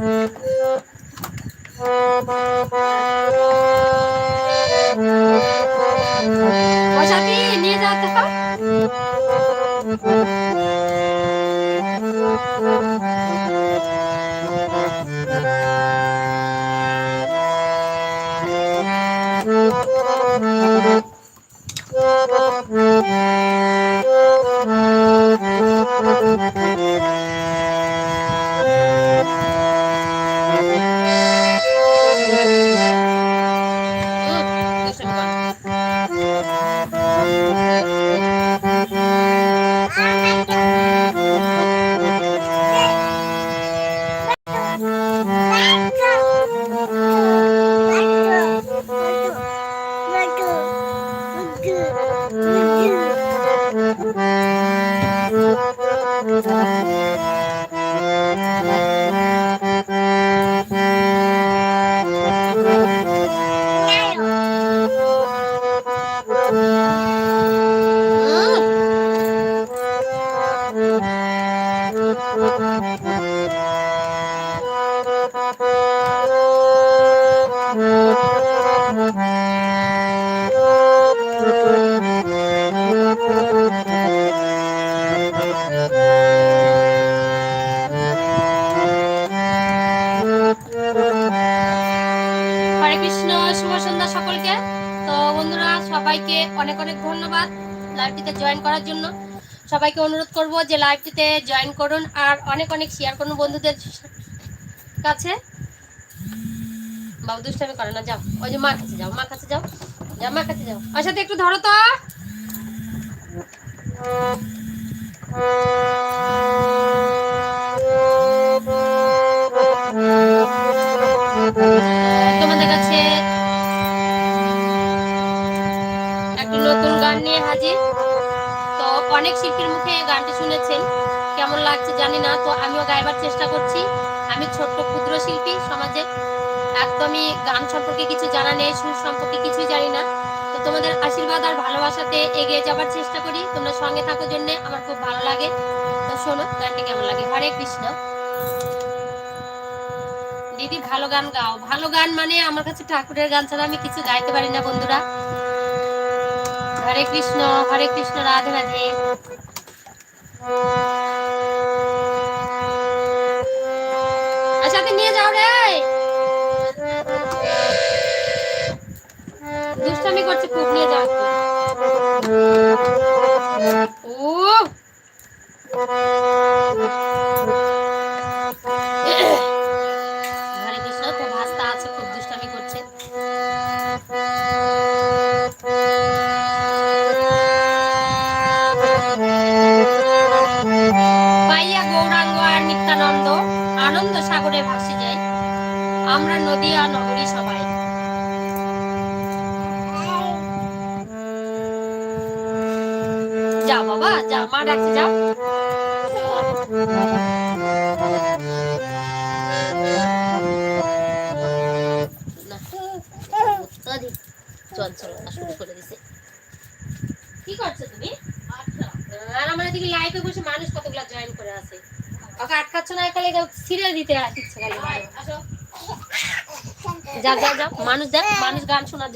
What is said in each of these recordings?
পয়সাটি অনেক অনেক ধন্যবাদ লাইভটিতে জয়েন করার জন্য। সবাইকে অনুরোধ করব যে লাইভটিতে জয়েন করুন আর অনেক অনেক শেয়ার করুন বন্ধুদের কাছে। বাবু, দুষ্টামি করে না, যাও। ওই যে মা কাছে যাও মা কাছে যাও। যাও মা কাছে যাও। ওর সাথে একটু ধরো তো। তোমাদের অনেক শিল্পীর মুখে এই গানটি শুনেছেন। কেমন লাগছে জানি না, তো আমিও গাইবার চেষ্টা করছি। আমি ছোট্ট ক্ষুদ্র শিল্পী, সমাজে একদমই গান সম্পর্কে কিছু জানা নেই, সুর সম্পর্কে কিছুই জানি না। তো তোমাদের আশীর্বাদ আর ভালোবাসাতে এগিয়ে যাবার চেষ্টা করি। তোমরা সঙ্গে থাকো জন্য আমার খুব ভালো লাগে। তো শোনো, গানটি কেমন লাগে? হরে কৃষ্ণ। দিদি, ভালো গান গাও। ভালো গান মানে আমার কাছে ঠাকুরের গান ছাড়া আমি কিছু গাইতে পারি না, বন্ধুরা। হরে কৃষ্ণ হরে কৃষ্ণ, রাধে রাধে। সাথে নিয়ে যাও রে। দুষ্টামি করছে, খুব নিয়ে যাও। ও! কি করছ তুমি আর লাইভে বসে মানুষ কতগুলা জয়েন করে আছে আটকাচ্ছ না দিতে আসছে যা যা যা মানুষ দেখ মানুষ গান শোনার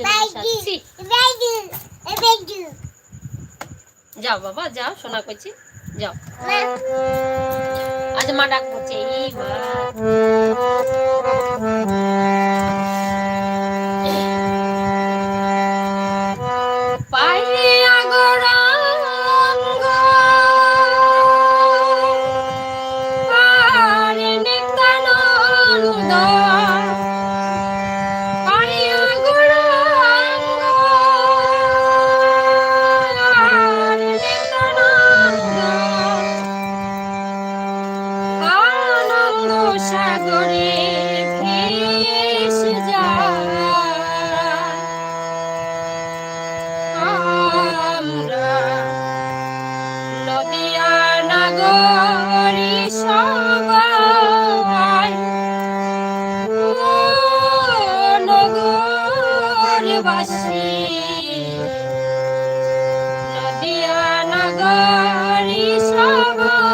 যাও, বাবা, যাও শোনা করছি যাও। আজ মা ডাক করছে এই মা। সবাই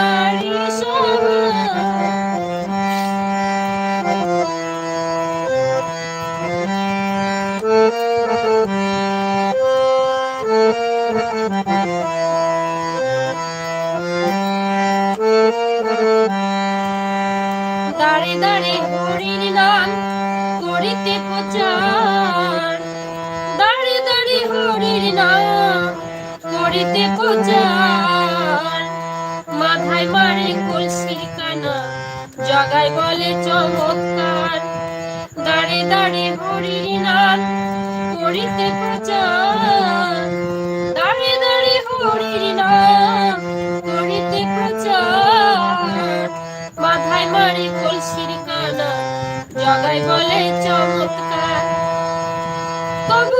নাম করিতে প্রচার মাথায় মারে কলসির কানা, জগায় বলে চমৎকার। দাঁড়ে দাঁড়ে হরির নাম করিতে প্রচার দাঁড়ে দাঁড়ে হরির নাম করিতে প্রচার মাথায় মারে কলসির কানা, জগায় বলে চমৎকার। তবু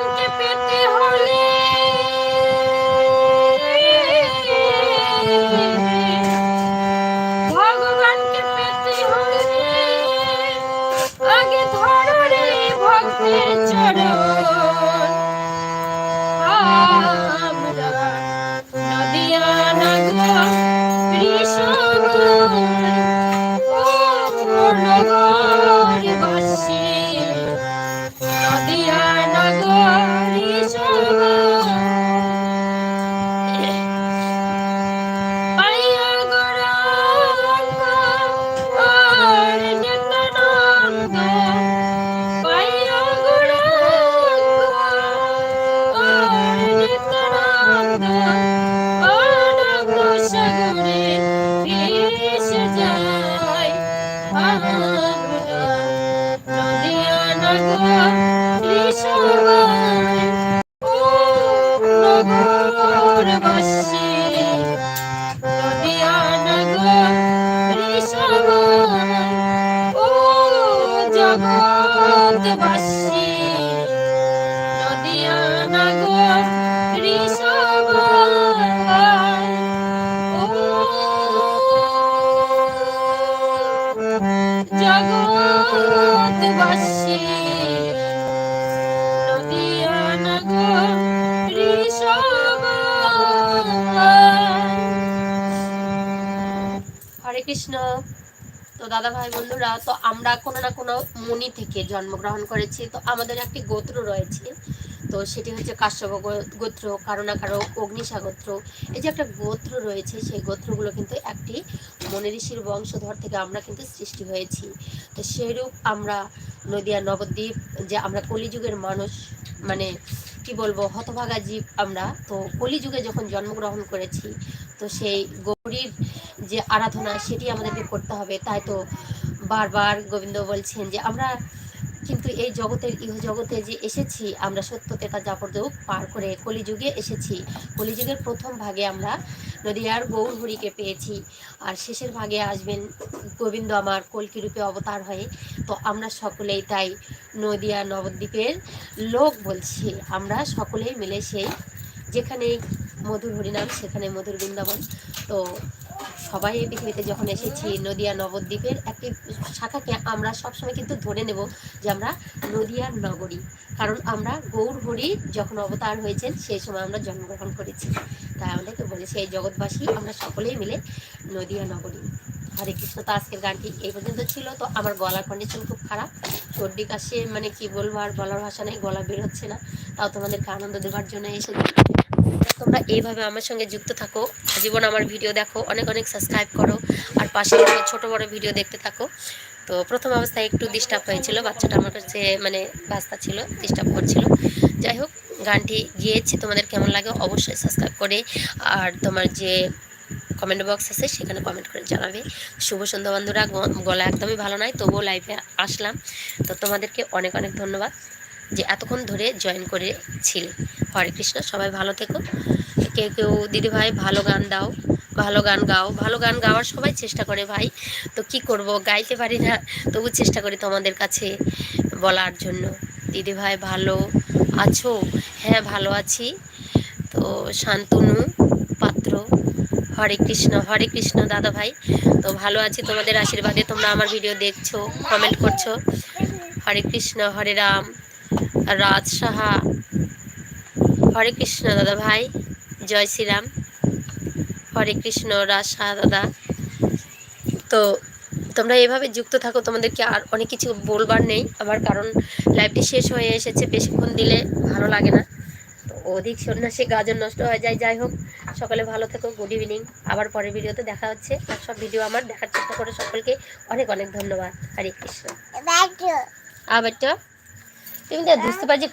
নগরবাসী কৃষ্ণ। তো দাদা ভাই বন্ধুরা, তো আমরা কোনো না কোনো মুনি থেকে জন্মগ্রহণ করেছি। তো আমাদের একটি গোত্র রয়েছে। তো সেটি হচ্ছে কাশ্যপ গোত্র কারও না কারও অগ্নিশা গোত্র এই যে একটা গোত্র রয়েছে, সেই গোত্রগুলো কিন্তু একটি মনি ঋষির বংশধর থেকে আমরা কিন্তু সৃষ্টি হয়েছি। তো সেরূপ আমরা নদিয়া নবদ্বীপ, যে আমরা কলিযুগের মানুষ মানে কি বলব, হতভাগা জীব আমরা। তো কলিযুগে যখন জন্মগ্রহণ করেছি, তো সেই গৌরীর যে আরাধনা সেটি আমাদেরকে করতে হবে, তাই তো বারবার গোবিন্দ বলছেন যে আমরা কিন্তু এই জগতের ইহ জগতে যে এসেছি, আমরা সত্য তেতা যাপরদেও পার করে কলিযুগে এসেছি। কলিযুগের প্রথম ভাগে আমরা নদীয়ার গৌর হরিকে পেয়েছি আর শেষের ভাগে আসবেন গোবিন্দ আমার কলকি রূপে অবতার হয়ে। তো আমরা সকলেই তাই নদিয়া নবদ্বীপের লোক বলছি। আমরা সকলেই মিলে সেই যেখানে মধুর হরিনাম, সেখানে মধুর বৃন্দাবন। তো সবাই এই পৃথিবীতে যখন এসেছি, নদিয়া নবদ্বীপের একটি শাখাকে আমরা সবসময় কিন্তু ধরে নেব যে আমরা নদিয়ার নগরী। কারণ আমরা গৌর হরি যখন অবতার হয়েছেন, সেই সময় আমরা জন্মগ্রহণ করেছি। তাই আমাদেরকে বলেছে এই জগৎবাসী, আমরা সকলেই মিলে নদিয়া নগরী। হরে কৃষ্ণ, তো আজকের গানটি এই পর্যন্ত ছিল। তো আমার গলার কন্ডিশন খুব খারাপ। সর্দি, কাশে মানে কি বলব আর বলার ভাষা নেই, গলা বের হচ্ছে না। তাও তোমাদেরকে আনন্দ দেওয়ার জন্য এসে তোমরা এইভাবে আমার সঙ্গে যুক্ত থাকো। জীবন আমার ভিডিও দেখো, অনেক অনেক সাবস্ক্রাইব করো, আর পাশে ছোট বড় ভিডিও দেখতে থাকো। তো প্রথম অবস্থায় একটু ডিস্টার্ব হয়েছিল, বাচ্চাটা আমার কাছে মানে বাস্তা ছিল ডিস্টার্ব করছিল। যাই হোক, গানটি গিয়েছি, তোমাদের কেমন লাগে অবশ্যই সাবস্ক্রাইব করে, আর তোমার যে কমেন্ট বক্স আছে সেখানে কমেন্ট করে জানাবে। শুভ সন্ধ্যা বন্ধুরা গলা একদমই ভালো নয়, তবুও লাইভে আসলাম। তো তোমাদেরকে অনেক অনেক ধন্যবাদ। যে এতক্ষণ ধরে জয়েন করেছিলে। হরে কৃষ্ণ, সবাই ভালো থেকো। কেউ কেউ, দিদি ভাই, ভালো গান দাও, ভালো গান গাও, ভালো গান গাওয়ার সবাই চেষ্টা করে ভাই। তো কি করব, গাইতে পারি না, তবু চেষ্টা করি তোমাদের কাছে বলার জন্য। দিদি ভাই, ভালো আছো? হ্যাঁ ভালো আছি। তো শান্তনু পাত্র, হরে কৃষ্ণ হরে কৃষ্ণ দাদা ভাই। তো ভালো আছি, তোমাদের আশীর্বাদে তোমরা আমার ভিডিও দেখছ কমেন্ট করছ। হরে কৃষ্ণ, হরে রাম। রাজ সাহা হরে কৃষ্ণ দাদা ভাই জয় শ্রীরাম। হরে কৃষ্ণ রাজ সাহা দাদা। তো তোমরা এভাবে যুক্ত থাকো তোমাদেরকে আর অনেক কিছু বলবার নেই। আমার কারণ লাইভটি শেষ হয়ে এসেছে বেশিক্ষণ দিলে ভালো লাগে না। তো অধিক সন্ন্যাসী গাজন নষ্ট হয়ে যায় যাই হোক। সকালে ভালো থেকো গুড ইভিনিং। আবার পরের ভিডিওতে দেখা হচ্ছে। আর সব ভিডিও আমার দেখার চেষ্টা করে সকলকে অনেক অনেক ধন্যবাদ। হরে কৃষ্ণ। আবার তো। তুমি তো বুঝতে পারছি